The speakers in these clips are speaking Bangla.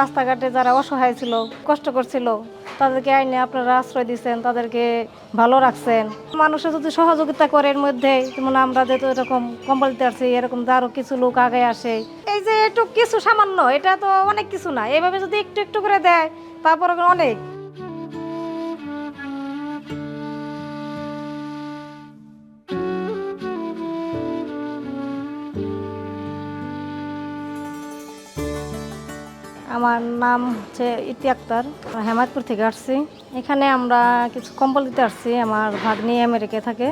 রাস্তাঘাটে যারা অসহায় ছিল, কষ্ট করছিল, তাদেরকে আইনে আপনারা আশ্রয় দিচ্ছেন তাদেরকে ভালো রাখছেন। মানুষের যদি সহযোগিতা করে এর মধ্যে, যেমন আমরা যেহেতু এরকম কম্বল দিতে পারছি এরকম আরও কিছু লোক আগে আসে। এই যে একটু কিছু সামান্য, এটা তো অনেক কিছু না। এভাবে যদি একটু একটু করে দেয়, তারপরে অনেক। আমার নাম হচ্ছে ইতি আক্তার হেমায়তপুর থেকে আসছি। এখানে আমরা কিছু কম্বল দিতে আসছি, আমার ভাগ্নি আমেরিকায় থাকে,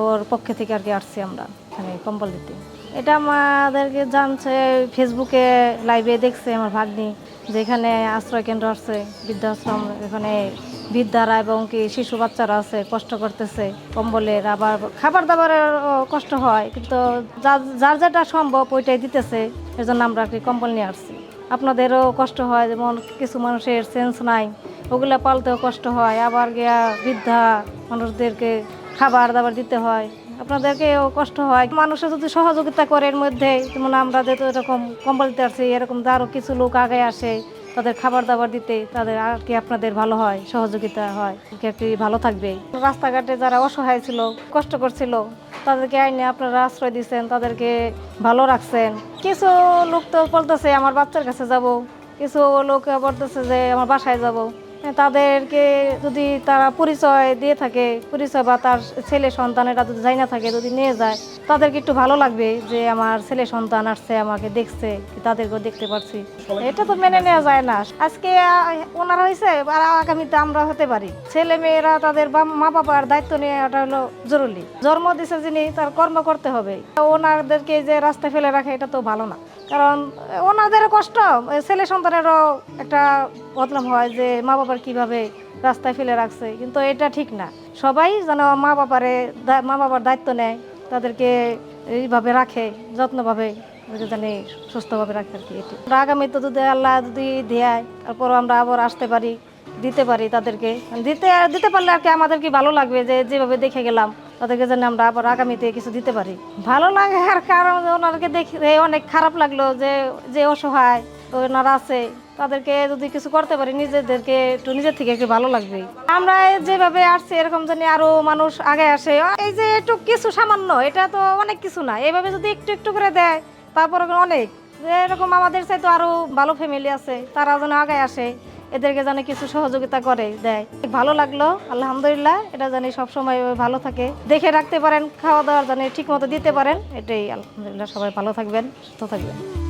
ওর পক্ষে থেকে আর কি আসছি আমরা এখানে কম্বল দিতে। এটা আমাদেরকে জানছে, ফেসবুকে লাইভে দেখছে আমার ভাগ্নি, যে এখানে আশ্রয় কেন্দ্র আছে, বৃদ্ধাশ্রম, এখানে বৃদ্ধারা এবং কি শিশু বাচ্চারা আছে, কষ্ট করতেছে, কম্বলের আবার খাবার দাবারের কষ্ট হয়, কিন্তু যার- যার যেটা সম্ভব ওইটাই দিতেছে এজন্য আমরা আর কি কম্বল নিয়ে আসছি। আপনাদেরও কষ্ট হয়, যেমন কিছু মানুষের সেন্স নাই, ওগুলা পালতেও কষ্ট হয়। আবার গিয়া বৃদ্ধা মানুষদেরকে খাবার দাবার দিতে হয়, আপনাদেরকেও কষ্ট হয়। মানুষের যদি সহযোগিতা করে এর মধ্যে, যেমন আমরা যেহেতু এরকম কম্বল দিতে পারছি, এরকম আরও কিছু লোক আগে আসে, তাদের খাবার দাবার দিতে, তাদের আর কি আপনাদের ভালো হয়, সহযোগিতা হয়। কি ভালো থাকবে রাস্তাঘাটে যারা অসহায় ছিল, কষ্ট করছিল, তাদেরকে আইনে আপনারা আশ্রয় দিচ্ছেন তাদেরকে ভালো রাখছেন। কিছু লোক তো বলতেছে, আমার বাচ্চার কাছে যাব। কিছু লোক বলতেছে যে, আমার বাসায় যাব। তাদেরকে যদি তারা পরিচয় দিয়ে থাকে, পরিচয় বা তার ছেলে সন্তানেরা যদি যাই না থাকে, যদি নিয়ে যায়, তাদেরকে একটু ভালো লাগবে যে আমার ছেলে সন্তান আসছে, আমাকে দেখছে তাদেরকেও দেখতে পাচ্ছি এটা তো মেনে নেওয়া যায় না। আজকে ওনারা হয়েছে আর আগামীতে আমরা হতে পারি। ছেলে মেয়েরা তাদের মা বাবার দায়িত্ব নিয়ে নেওয়াটা হলো জরুরি। জন্ম দিছে যিনি, তার কর্ম করতে হবে। ওনাদেরকে যে রাস্তায় ফেলে রাখে, এটা তো ভালো না। কারণ ওনাদেরও কষ্ট। ছেলে সন্তানেরও একটা বদনাম হয় যে মা বাবার কীভাবে রাস্তায় ফেলে রাখছে। কিন্তু এটা ঠিক না। সবাই যেন মা বাবারে মা বাবার দায়িত্ব নেয়, তাদেরকে এইভাবে রাখে, যত্নভাবে জানি সুস্থভাবে রাখে আর কি এটি। আগামীতে যদি আল্লাহ যদি দেয় তারপর আমরা আবার আসতে পারি, দিতে পারি তাদেরকে। দিতে দিতে পারলে আর কি আমাদের কি ভালো লাগবে যে, যেভাবে দেখে গেলাম। তাদেরকে যেন আমরা আবার আগামীতে কিছু দিতে পারি। ভালো লাগে আর কারণ ওনাদেরকে দেখে অনেক খারাপ লাগল যে যে অসহায়, ওনারা আছে, তাদেরকে যদি কিছু করতে পারি, নিজেদেরকে একটু নিজের থেকে একটু ভালো লাগবে। আমরা যেভাবে আসছি, এরকম জানি আরও মানুষ আগে আসে। এই যে একটু কিছু সামান্য, এটা তো অনেক কিছু না। এভাবে যদি একটু একটু করে দেয় তারপরে অনেক। এরকম আমাদের চাইতে আরও ভালো ফ্যামিলি আছে, তারা যেন আগে আসে। এদেরকে জানে কিছু সহযোগিতা করে, দেয়। ভালো লাগল, আলহামদুলিল্লাহ, এটা জানি সবসময় ভালো থাকে। দেখে রাখতে পারেন, খাওয়া দাওয়ার জানি ঠিক মতো দিতে পারেন, এটাই আলহামদুলিল্লাহ, সবাই ভালো থাকবেন, সুস্থ থাকবেন।